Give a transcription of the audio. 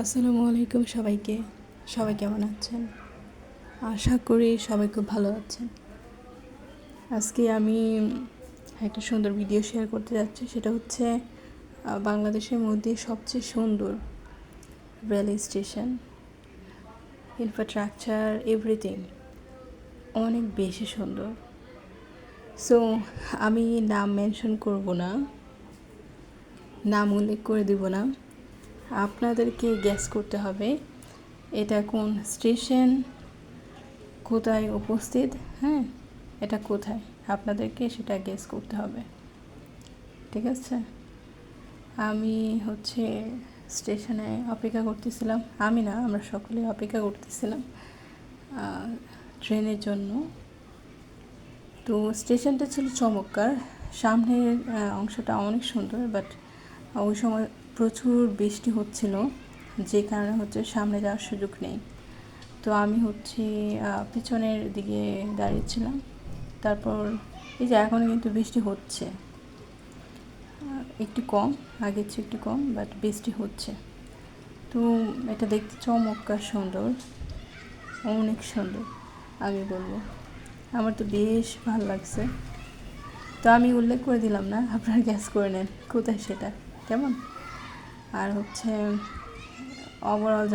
আসসালামু আলাইকুম সবাইকে। সবাই কেমন আছেন? আশা করি সবাই খুব ভালো আছেন। আজকে আমি একটা সুন্দর ভিডিও শেয়ার করতে যাচ্ছি। সেটা হচ্ছে বাংলাদেশের মধ্যে সবচেয়ে সুন্দর রেল স্টেশন ইনফ্রাস্ট্রাকচার এভরিথিং অনেক বেশি সুন্দর। সো আমি নাম মেনশন করব না। নাম উল্লেখ করে দিব না। আপনাদেরকে গ্যাস করতে হবে, এটা কোন স্টেশন কোথায় উপস্থিত হ্যাঁ? এটা কোথায়? আপনাদেরকে সেটা গ্যাস করতে হবে, ঠিক আছে? আমি হচ্ছে স্টেশনে অপেক্ষা করতেছিলাম, আমি না, আমরা সকলে অপেক্ষা করতেছিলাম ট্রেনের জন্য। তো স্টেশনটা ছিল চমৎকার, সামনের অংশটা অনেক সুন্দর বাট ওই সময় প্রচুর বৃষ্টি হচ্ছিল, যে কারণে হচ্ছে সামনে যাওয়ার সুযোগ নেই। তো আমি হচ্ছে পিছনের দিকে দাঁড়িয়েছিলাম। তারপর এই যে এখন কিন্তু বৃষ্টি হচ্ছে। একটু কম আগের চেয়ে একটু কম বাট বৃষ্টি হচ্ছে। তো এটা দেখতে চমৎকার সুন্দর, অনেক সুন্দর, আমি বলব। আমার তো বেশ ভালো লাগছে। তো আমি উল্লেখ করে দিলাম না, আপনারা গ্যাস করে নেন, কোথায় সেটা? কেমন? আর হচ্ছে ওভারঅল